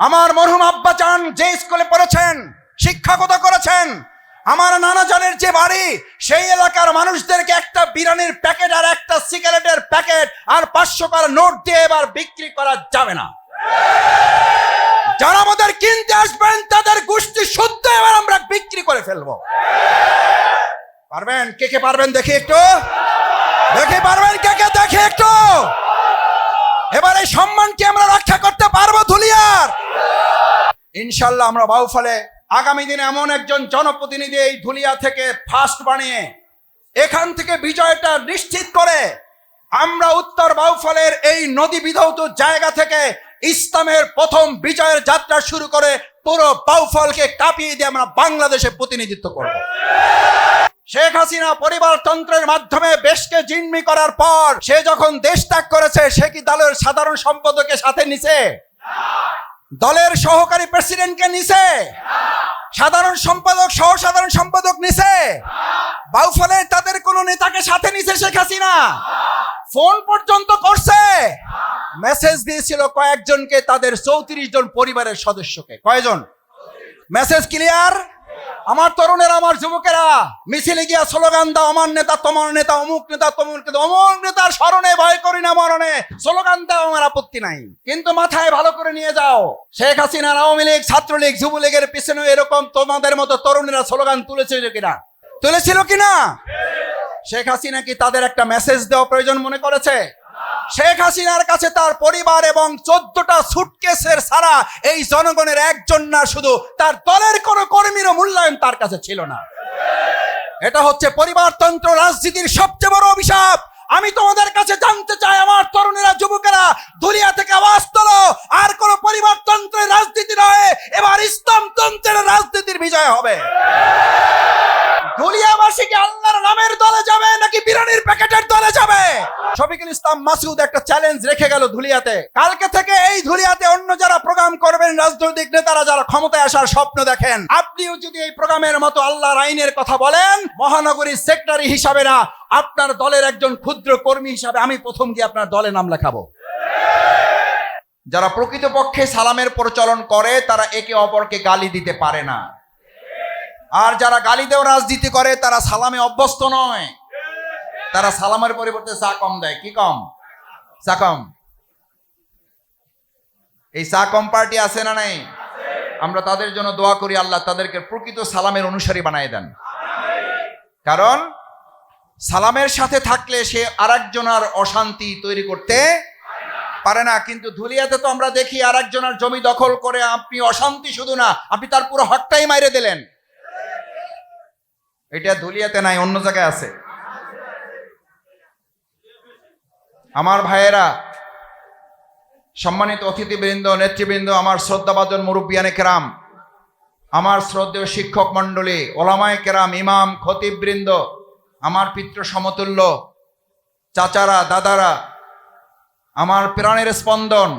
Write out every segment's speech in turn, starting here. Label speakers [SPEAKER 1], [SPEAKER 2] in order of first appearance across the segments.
[SPEAKER 1] আমার মরহুম আব্বা চান যে স্কুলে পড়েছেন শিক্ষাগত করেছেন, আমার নানা জানের যে বাড়ি, সেই এলাকার মানুষদেরকে একটা বিরিয়ানির প্যাকেট আর একটা সিগারেটের প্যাকেট আর পাঁচশো কার নোট দিয়ে এবার বিক্রি করা যাবে না। যারা আমাদের কিনতে আসবেন, তাদের গোষ্ঠী শুদ্ধ এবার আমরা বিক্রি করে ফেলব। পারবেন? কে কে পারবেন? দেখি একটু। দেখে পারবেন? কে কে? দেখে একটু। এবার এই সম্মানকে আমরা রক্ষা করতে পারব ধুলিয়ার। ইনশাল্লাহ আমরা বাউফলে আগামী দিনে এমন একজন জনপ্রতিনিধি এই ধুলিয়া থেকে ফার্স্ট বানিয়ে এখান থেকে বিজয়টা নিশ্চিত করে আমরা উত্তর বাউফলের এই নদী বিধৌত জায়গা থেকে ইসলামের প্রথম বিজয়ের যাত্রা শুরু করে পুরো বাউফলকে কাঁপিয়ে দিয়ে আমরা বাংলাদেশে প্রতিনিধিত্ব করব। শেখ হাসিনা পরিবারতন্ত্রের মাধ্যমে দেশকে জিম্মি করার পর সে যখন দেশ ত্যাগ করেছে, সে কি দলের সাধারণ সম্পাদকে সাথে নিছে? দলের সহকারী প্রেসিডেন্টকে নিছে? সাধারণ সম্পাদক সহ সাধারণ সম্পাদক নিছে? বাউফলে তাদের কোন নেতাকে সাথে নিছে শেখ হাসিনা? ফোন পর্যন্ত করছে? মেসেজ দিয়েছিল কয়েকজনকে, তাদের চৌত্রিশ জন পরিবারের সদস্যকে। কয়জন? Message clear? আমার তরুণেরা, আমার যুবকেরা, মিছিলে গিয়া স্লোগান দাও, আমার নেতা তোমার নেতা, অমুক নেতা তমুক নেতা, অমুক নেতার স্মরণে, ভয় করি না মরণে। স্লোগান দাও, আমার আপত্তি নাই। কিন্তু মাথায় ভালো করে নিয়ে যাও। শেখ হাসিনা আওয়ামী লীগ, ছাত্রলীগ, যুবলীগের পিছনে এরকম তোমাদের মতো তরুণেরা স্লোগান তুলেছিল কিনা? তুলেছিল কিনা? শেখ হাসিনা কি তাদের একটা মেসেজ দেওয়া প্রয়োজন মনে করেছে? শেখ হাসিনার কাছে তার পরিবার এবং চোদ্দটা সুটকেসের সারা এই জনগণের একজন না, শুধু তার দলের কোনো কর্মীরও মূল্যায়ন তার কাছে ছিল না। এটা হচ্ছে পরিবারতন্ত্র রাজনীতির সবচেয়ে বড় অভিশাপ। আমি তোমাদের কাছে জানতে চাই আমার তরুণেরা যুবকেরা দুনিয়া থেকে আওয়াজ তোলো আর কোন পরিবারতন্ত্রের রাজনীতি নয় এবার ইসলামতন্ত্রের রাজনীতির বিজয় হবে দুলিয়াবাসী কি আল্লাহর নামের দলে যাবে নাকি বিরানির প্যাকেটের দলে যাবে শফিকুল ইসলাম মাসুদ একটা চ্যালেঞ্জ রেখে গেল ধুলিয়াতে। কালকে থেকে এই ধুলিয়াতে অন্য যারা প্রোগ্রাম করবেন, রাজনৈতিক নেতারা যারা ক্ষমতায় আসার স্বপ্ন দেখেন, আপনিও যদি এই প্রোগ্রামের মতো আল্লাহর আইনের কথা বলেন মহানগরীর সেক্রেটারি হিসাবে না, আপনার দলের একজন ক্ষুদ্র কর্মী হিসাবে আমি প্রথম গিয়ে আপনার দলে নাম লেখাবো। যারা প্রকৃতপক্ষে সালামের প্রচলন করে, তারা একে অপরকে গালি দিতে পারে না। আর যারা গালি দেওয়া রাজনীতি করে, তারা সালামে অভ্যস্ত নয়। তারা সালামের পরিবর্তে চা কম দেয়। কি কম? চা কম। এই চা কম পার্টি আছে না নাই? আমরা তাদের জন্য দোয়া করি, আল্লাহ তাদেরকে প্রকৃত সালামের অনুসারী বানায় দেন। কারণ, সালামের সাথে থাকলে সে আরেকজনের অশান্তি তৈরি করতে পারে না। কিন্তু ধুলিয়াতে তো আমরা দেখি আরেকজনের জমি দখল করে, আপনি অশান্তি শুধু না, আপনি তার পুরো হকটাই মাইরে দিলেন। এটা ধুলিয়াতে নাই, অন্য জায়গায় আছে। আমার ভাইয়েরা, সম্মানিত অতিথিবৃন্দ, নেতৃবৃন্দ, আমার শ্রদ্ধাভাজন মুরব্বিয়ানে কেরাম, আমার শ্রদ্ধেয় শিক্ষক মণ্ডলী, ওলামায় কেরাম, ইমাম, খতিববৃন্দ, আমার পিতৃ সমতুল্য, চাচারা, দাদারা, আমার প্রাণের স্পন্দন,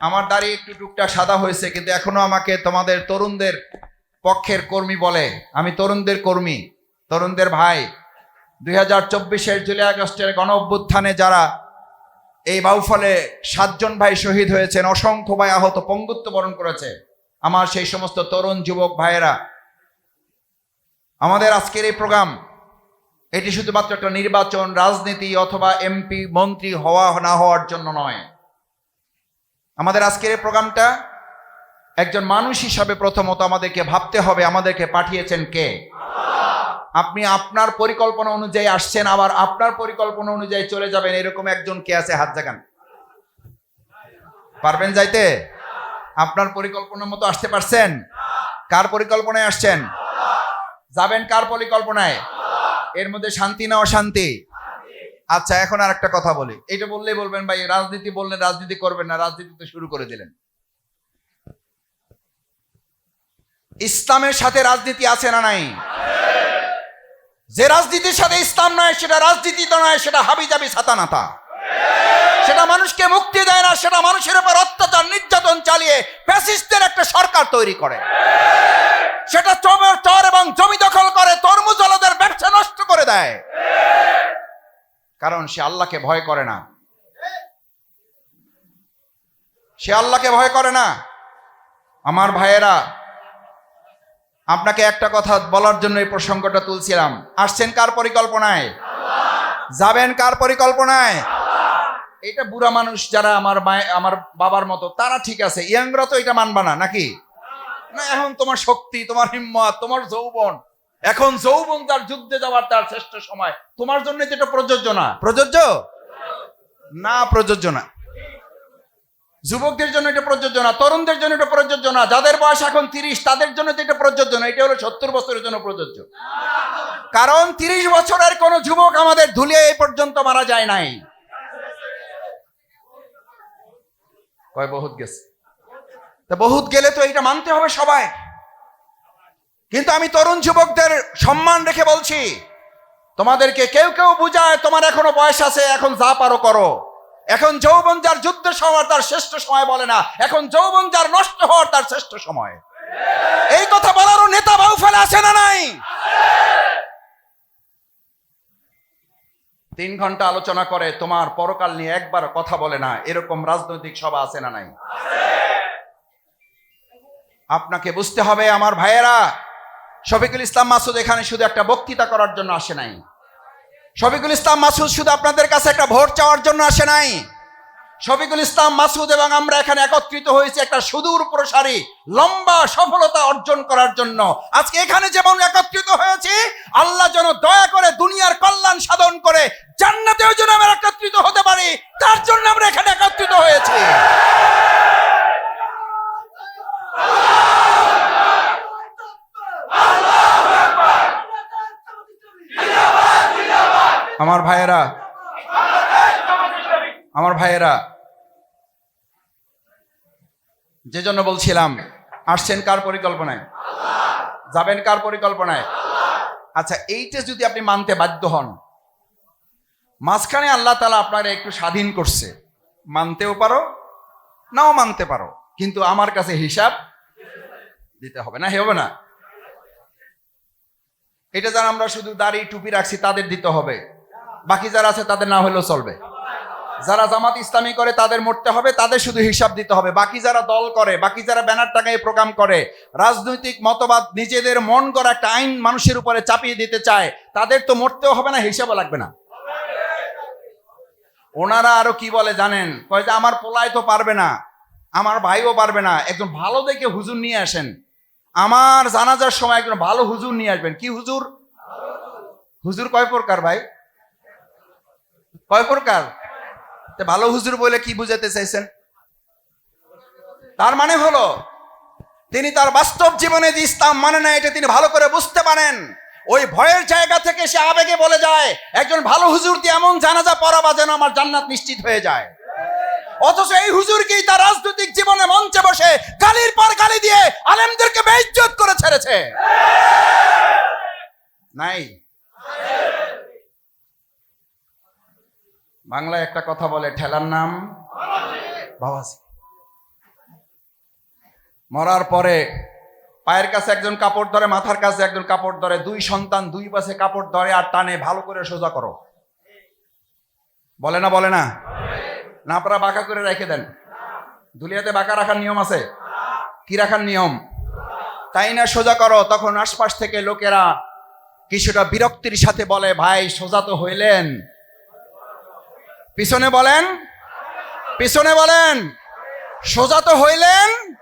[SPEAKER 1] আমার দাড়ি একটু টুকটাক সাদা হয়েছে, কিন্তু এখনও আমাকে তোমাদের তরুণদের পক্ষের কর্মী বলে। আমি তরুণদের কর্মী, তরুণদের ভাই দুই হাজার চব্বিশের জুলাই আগস্টের গণ অভ্যুত্থানে যারা এই বাউফলে সাতজন ভাই শহীদ হয়েছেন, অসংখ্য ভাই আহত, পঙ্গুত্ব বরণ করেছে। আমার সেই সমস্ত তরুণ যুবক ভাইয়েরা, আমাদের আজকের এই প্রোগ্রাম, এটি শুধুমাত্র একটা নির্বাচন, রাজনীতি অথবা এমপি, মন্ত্রী হওয়া না হওয়ার জন্য নয়। আমাদের আজকের এই প্রোগ্রামটা একজন মানুষ হিসাবে প্রথমত আমাদেরকে ভাবতে হবে, আমাদেরকে পাঠিয়েছেন কে? আপনি আপনার পরিকল্পনা অনুযায়ী আসছেন, আবার আপনার পরিকল্পনা অনুযায়ী চলে যাবেন, এরকম একজন কে আছে? হাত জাগান। পারবেন যাইতে? আপনার পরিকল্পনার মতো আসতে পারছেন? কার পরিকল্পনায় আসছেন? যাবেন কার পরিকল্পনায়? এর মধ্যে শান্তি না অশান্তি? আচ্ছা এখন আর একটা কথা বলি। এটা বললেই বলবেন, ভাই, রাজনীতি বললেন, রাজনীতি করবেন না, রাজনীতি তো শুরু করে দিলেন। ইসলামের সাথে রাজনীতি আছে না নাই? যে রাজনীতির সাথে ইসলাম নয়, সেটা রাজনীতি তো নয়, সেটা হাবিজাবি ছাতানাতা সেটা মানুষকে মুক্তি দেয় না, সেটা মানুষের উপর অত্যাচার, নির্যাতন চালিয়ে ফ্যাসিস্টের একটা সরকার তৈরি করে। সেটা চমের চর এবং জমি দখল করে, তরমুজ আলাদের ব্যবসা নষ্ট করে দেয়। কারণ সে আল্লাহকে ভয় করে না। সে আল্লাহকে ভয় করে না। আমার ভাইয়েরা আপনাকে একটা কথা বলার জন্য এই প্রসঙ্গটা তুলছিলাম। আসছেন কার পরিকল্পনায়? যাবেন কার পরিকল্পনায়? এটা বুড়া মানুষ যারা আমার আমার বাবার মতো, তারা ঠিক আছে। ইয়াংরা তো এটা মানবা না, নাকি? না, এখন তোমার শক্তি, তোমার হিম্মত, তোমার যৌবন। এখন যৌবন তার যুদ্ধে যাওয়ার তার শ্রেষ্ঠ সময়। তোমার জন্য যেটা প্রযোজ্য না। প্রযোজ্য? না প্রযোজ্য না। যুবকদের জন্য এটা প্রযোজ্য না তরুণদের জন্য এটা প্রযোজ্য না যাদের বয়স এখন তিরিশ, তাদের জন্য তো এটা প্রযোজ্য না এটা হলো সত্তর বছরের জন্য প্রযোজ্য। কারণ তিরিশ বছরের কোন যুবক আমাদের ধুলিয়ে এই পর্যন্ত মারা যায় নাই। কয়, বহুত গেছে। তা বহুত গেলে তো এটা মানতে হবে সবাই। কিন্তু আমি তরুণ যুবকদের সম্মান রেখে বলছি, তোমাদেরকে কেউ কেউ বুঝায়, তোমার এখনও বয়স আছে, এখন যা পারো করো। এখন যৌবন যার যুদ্ধ সময় তার শ্রেষ্ঠ সময় বলে না। এখন যৌবন যার নষ্ট হওয়ার তার শ্রেষ্ঠ সময়। এই কথা বলারও নেতা বাউ ফেলে আছে না নাই? তিন ঘণ্টা আলোচনা করে তোমার পরকাল নিয়ে একবার কথা বলে না। এরকম রাজনৈতিক সভা আছে না নাই? আপনাকে বুঝতে হবে, আমার ভাইয়েরা, শফিকুল ইসলাম মাসুদ এখানে শুধু একটা বক্তৃতা করার জন্য আসে নাই। শফিকুল ইসলাম মাসুদ শুধু আপনাদের কাছে একটা ভোট চাওয়ার জন্য আসে নাই। শফিকুল ইসলাম মাসুদ এবং আমরা এখানে একত্রিত হয়েছি একটা সুদূর প্রসারী, লম্বা সফলতা অর্জন করার জন্য। আজকে এখানে যেমন একত্রিত হয়েছি, আল্লাহ যেন দয়া করে দুনিয়ার কল্যাণ সাধন করে, জান্নাতেও যেন আমরা একত্রিত হতে পারি, তার জন্য আমরা এখানে একত্রিত হয়েছি। আমার ভাইয়েরা আমার ভাইয়েরা, যে জন্য বলছিলাম, আসছেন কার পরিকল্পনায়? যাবেন কার পরিকল্পনায়? আচ্ছা এইটা যদি আপনি মানতে বাধ্য হন, মাঝখানে আল্লাহ তালা আপনারা একটু স্বাধীন করছে। মানতেও পারো, নাও মানতে পারো, কিন্তু আমার কাছে হিসাব দিতে হবে না হবে না। এটা যারা আমরা শুধু দাড়ি টুপি রাখছি, তাদের দিতে হবে। বাকি যারা আছে, তাদের না হলেও চলবে। যারা জামাত ইসলামী করে, তাদের মরতে হবে, তাদের শুধু হিসাব দিতে হবে। বাকি যারা দল করে, বাকি যারা ব্যানার টাকায় প্রোগ্রাম করে, রাজনৈতিক মতবাদ, নিজেদের মন করা একটা আইন মানুষের উপরে চাপিয়ে দিতে চায়, তাদের তো মরতেও হবে না, হিসাবও লাগবে না। ওনারা আরও কি বলে জানেন? কয় যে, আমার পোলায় তো পারবে না, আমার ভাইও পারবে না, একজন ভালো দেখে হুজুর নিয়ে আসেন। আমার জানাজার সময় একজন ভালো হুজুর নিয়ে আসবেন। কি হুজুর? হুজুর কয় প্রকার ভাই? কয় প্রকার? ভালো হুজুর বলে কি বুঝাতে চাইছেন? তার মানে হলো, তিনি তার বাস্তব জীবনে যে ইসলাম মানে না এটা তিনি ভালো করে বুঝতে পারেন। ওই ভয়ের জায়গা থেকে সে আবেগে বলে যায়, একজন ভালো হুজুর দিয়ে এমন জানাজা পড়াবা যেন আমার জান্নাত নিশ্চিত হয়ে যায়। অথচ এই হুজুরকেই তার রাজনৈতিক জীবনে মঞ্চে বসে গালির পর গালি দিয়ে আলেমদেরকে বেইজ্জত করে ছেড়েছে। নাই। বাংলায় একটা কথা বলে, ঠেলার নাম? বাবাজি। মরার পরে পায়ের কাছে একজন কাপড় ধরে, মাথার কাছে একজন কাপড় ধরে, দুই সন্তান দুই পাশে কাপড় ধরে আর টানে, ভালো করে সোজা করো। বলে না বলে না? না, আপনারা বাঁকা করে রেখে দেন। দুলিয়াতে বাঁকা রাখার নিয়ম আছে? কি রাখার নিয়ম? তাই না, সোজা করো। তখন আশপাশ থেকে লোকেরা কিছুটা বিরক্তির সাথে বলে, ভাই, সোজা তো হইলেন। পিছনে বলেন। পিছনে বলেন। সোজা তো হইলেন,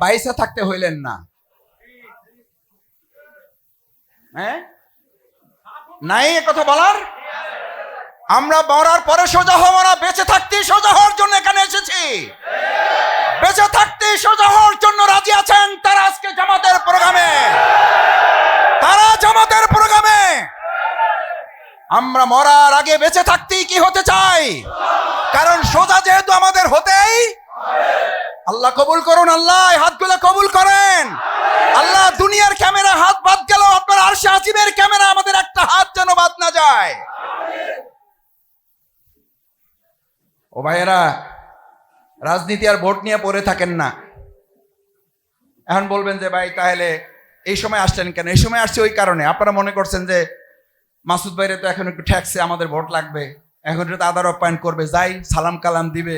[SPEAKER 1] বাইসে থাকতে হইলেন না। হ্যাঁ? নাই এ কথা বলার? আমরা মরার পরে সোজা হব না, বেঁচে থাকতে সোজা হওয়ার জন্য এখানে এসেছি। বেঁচে থাকতে সোজা হওয়ার জন্য রাজি আছেন তারা আজকে জামাতের প্রোগ্রামে। তারা জামাতের প্রোগ্রামে। আমরা মরার আগে বেঁচে থাকতেই কি হতে চাই? কারণ সোজা যেহেতু আমাদের হতেই আল্লাহ কবুল করুন, আল্লাহ হাতগুলো কবুল করেন। আল্লাহ দুনিয়ার ক্যামেরা হাত বাদ গেল আপনার আরশে আজিমের ক্যামেরা আমাদের একটা হাত যেন বাদ না যায়। ও ভাইয়েরা, রাজনীতি আর ভোট নিয়ে পড়ে থাকেন না। এখন বলবেন যে, ভাই, তাহলে এই সময় আসছেন কেন? এই সময় আসছে ওই কারণে। আপনারা মনে করছেন যে, মাসুদ ভাইরে তো এখন একটু ঠেকছে, আমাদের ভোট লাগবে। এখন একটু আদার আপ্যায়ন করবে, যাই, সালাম কালাম দিবে,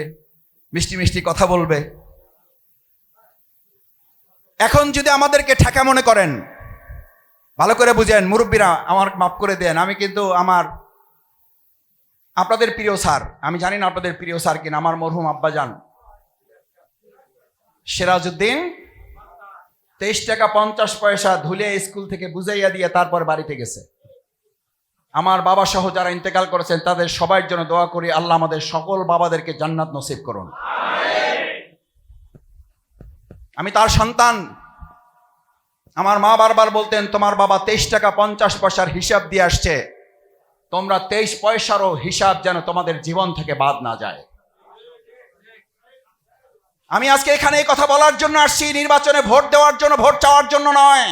[SPEAKER 1] মিষ্টি মিষ্টি কথা বলবে। এখন যদি আমাদেরকে ঠেকা মনে করেন, ভালো করে বুঝেন, মুরব্বীরা, আমার মাফ করে দেন, আমি কিন্তু আমার, আপনাদের প্রিয় স্যার, আমি জানি না আপনাদের প্রিয় স্যার কিনা, আমার মরহুম আব্বা আব্বাজান। সিরাজউদ্দিন, তেইশ টাকা পঞ্চাশ পয়সা ধুলে স্কুল থেকে বুঝাইয়া দিয়ে তারপর বাড়িতে গেছে। আমার বাবা সহ যারা ইন্তেকাল করেছেন, তাদের সবার জন্য দোয়া করি, আল্লাহ আমাদের সকল বাবাদেরকে জান্নাত নসিব করুন। আমি তার সন্তান। আমার মা বারবার বলতেন, তোমার বাবা তেইশ টাকা পঞ্চাশ পয়সার হিসাব দিয়ে আসছে। তোমরা তেইশ পয়সারও হিসাব যেন তোমাদের জীবন থেকে বাদ না যায়। আমি আজকে এখানে এই কথা বলার জন্য আসছি, নির্বাচনে ভোট দেওয়ার জন্য, ভোট চাওয়ার জন্য নয়।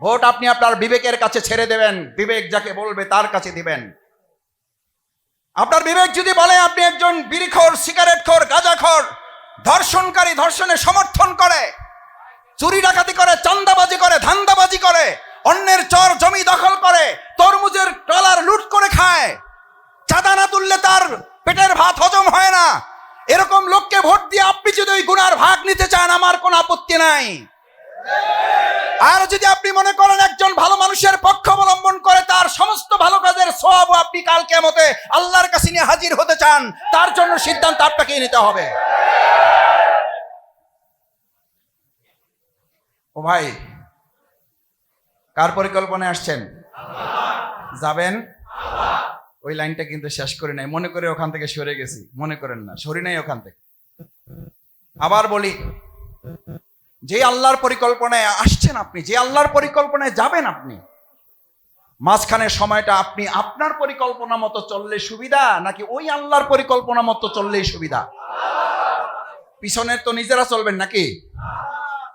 [SPEAKER 1] ভোট আপনি আপনার বিবেকের কাছে ছেড়ে দেবেন। বিবেক যাকে বলবে তার কাছে দিবেন। আপনার বিবেক যদি বলে আপনি একজন বিড়িখোর, সিগারেটখোর, গাঁজাখোর, ধর্ষণকারী, ধর্ষণে সমর্থন করে, চুরি ডাকাতি করে চান্দাবাজি করে, ধান্দাবাজি করে, অন্যের চর জমি দখল করে, তরমুজের ট্রলার লুট করে খায়, চাঁদা না তুললে তার পেটের ভাত হজম হয় না, এরকম লোককে ভোট দিয়ে আপনি যদি ওই গুনার ভাগ নিতে চান, আমার কোনো আপত্তি নাই। আর যদি আপনি মনে করেন একজন ভালো মানুষের পক্ষ অবলম্বন করে তার সমস্ত ভালো কাজের সব আপনি কাল কেমতে আল্লাহর কাছে নিয়ে হাজির হতে চান, তার জন্য সিদ্ধান্ত আপনাকেই নিতে হবে। ও ভাই, কার পরিকল্পনায় আসছেন? যাবেন? ওই লাইনটা কিন্তু শেষ করে নাই। মনে করে ওখান থেকে সরে গেছি। মনে করেন না, সরি নাই ওখান থেকে। আবার বলি যে আল্লাহর পরিকল্পনায় আসছেন আপনি, যে আল্লাহর পরিকল্পনায় যাবেন আপনি, মাঝখানের সময়টা আপনি আপনার পরিকল্পনা মতো চললে সুবিধা, নাকি ওই আল্লাহর পরিকল্পনা মতো চললেই সুবিধা? পিছনের তো নিজেরা চলবেন নাকি?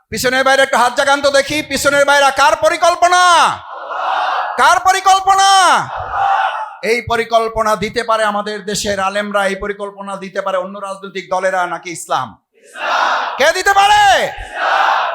[SPEAKER 1] পিছনের বাইরে একটু হাত জাগান তো দেখি, পিছনের বাইরে কার পরিকল্পনা? কার পরিকল্পনা? এই পরিকল্পনা দিতে পারে আমাদের দেশের আলেমরা, এই পরিকল্পনা দিতে পারে অন্য রাজনৈতিক দলেরা, নাকি ইসলাম? কে দিতে পারে?